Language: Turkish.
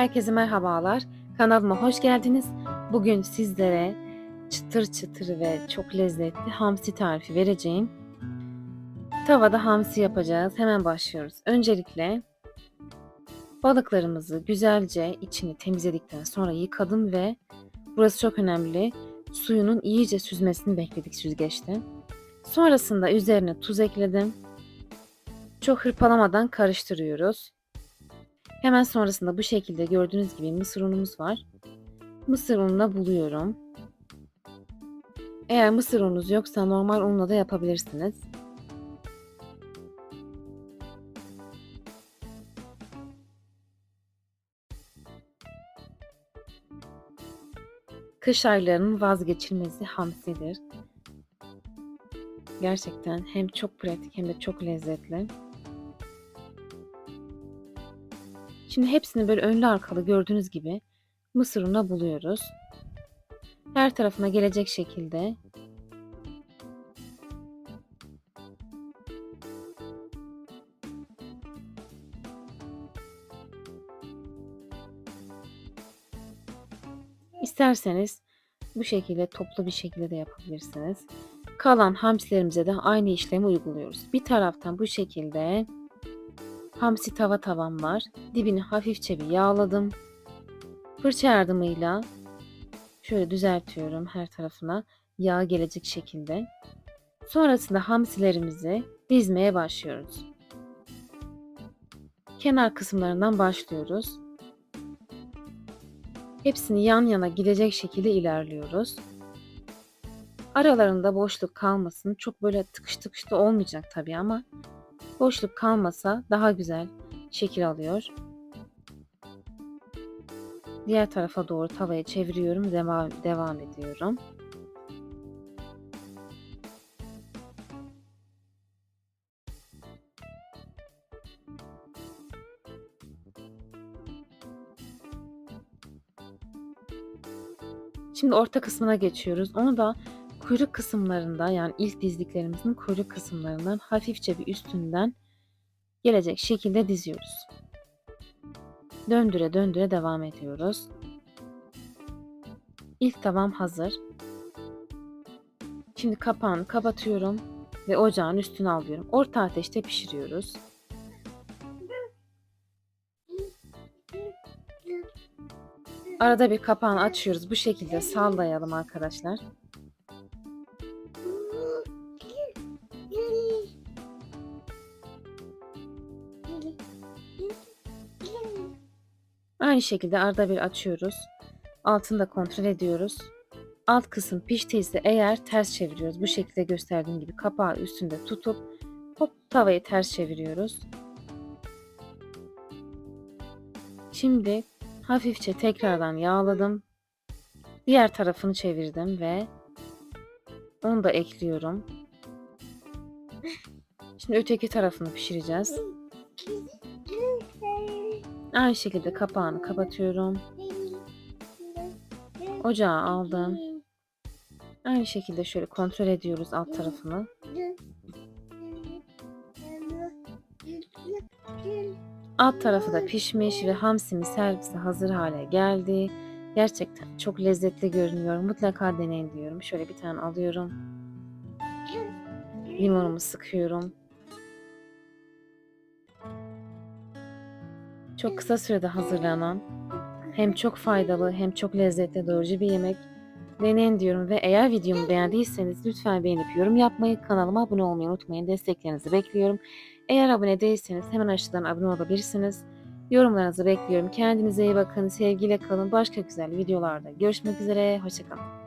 Herkese merhabalar. Kanalıma hoş geldiniz. Bugün sizlere çıtır çıtır ve çok lezzetli hamsi tarifi vereceğim. Tavada hamsi yapacağız. Hemen başlıyoruz. Öncelikle balıklarımızı güzelce içini temizledikten sonra yıkadım ve burası çok önemli. Suyunun iyice süzmesini bekledik süzgeçte. Sonrasında üzerine tuz ekledim. Çok hırpalamadan karıştırıyoruz. Hemen sonrasında bu şekilde gördüğünüz gibi mısır unumuz var. Mısır ununa buluyorum. Eğer mısır ununuz yoksa normal unla da yapabilirsiniz. Kış aylarının vazgeçilmezi hamsidir. Gerçekten hem çok pratik hem de çok lezzetli. Şimdi hepsini böyle önlü arkalı gördüğünüz gibi mısır buluyoruz. Her tarafına gelecek şekilde İsterseniz bu şekilde toplu bir şekilde de yapabilirsiniz. Kalan hamsilerimize de aynı işlemi uyguluyoruz. Bir taraftan bu şekilde hamsi tava tavam var. Dibini hafifçe bir yağladım. Fırça yardımıyla şöyle düzeltiyorum her tarafına yağ gelecek şekilde. Sonrasında hamsilerimizi dizmeye başlıyoruz. Kenar kısımlarından başlıyoruz. Hepsini yan yana gidecek şekilde ilerliyoruz. Aralarında boşluk kalmasın. Çok böyle tıkış tıkış da olmayacak tabii ama boşluk kalmasa daha güzel şekil alıyor. Diğer tarafa doğru tavaya çeviriyorum. Devam, devam ediyorum. Şimdi orta kısmına geçiyoruz. Onu da kuyruk kısımlarında yani ilk dizdiklerimizin kuyruk kısımlarından hafifçe bir üstünden gelecek şekilde diziyoruz. Döndüre döndüre devam ediyoruz. İlk tavam hazır. Şimdi kapağını kapatıyorum ve ocağın üstüne alıyorum. Orta ateşte pişiriyoruz. Arada bir kapağını açıyoruz. Bu şekilde sallayalım arkadaşlar. Aynı şekilde arada bir açıyoruz. Altını da kontrol ediyoruz. Alt kısım piştiyse eğer ters çeviriyoruz. Bu şekilde gösterdiğim gibi kapağı üstünde tutup hop tavayı ters çeviriyoruz. Şimdi hafifçe tekrardan yağladım. Diğer tarafını çevirdim ve onu da ekliyorum. Şimdi öteki tarafını pişireceğiz. Aynı şekilde kapağını kapatıyorum. Ocağa aldım. Aynı şekilde şöyle kontrol ediyoruz alt tarafını. Alt tarafı da pişmiş ve hamsimiz servise hazır hale geldi. Gerçekten çok lezzetli görünüyor. Mutlaka deneyin diyorum. Şöyle bir tane alıyorum. Limonumu sıkıyorum. Çok kısa sürede hazırlanan, hem çok faydalı hem çok lezzetli doyurucu bir yemek. Deneyin diyorum ve eğer videomu beğendiyseniz lütfen beğenip yorum yapmayı, kanalıma abone olmayı unutmayın. Desteklerinizi bekliyorum. Eğer abone değilseniz hemen aşağıdan abone olabilirsiniz. Yorumlarınızı bekliyorum. Kendinize iyi bakın. Sevgiyle kalın. Başka güzel videolarda görüşmek üzere. Hoşçakalın.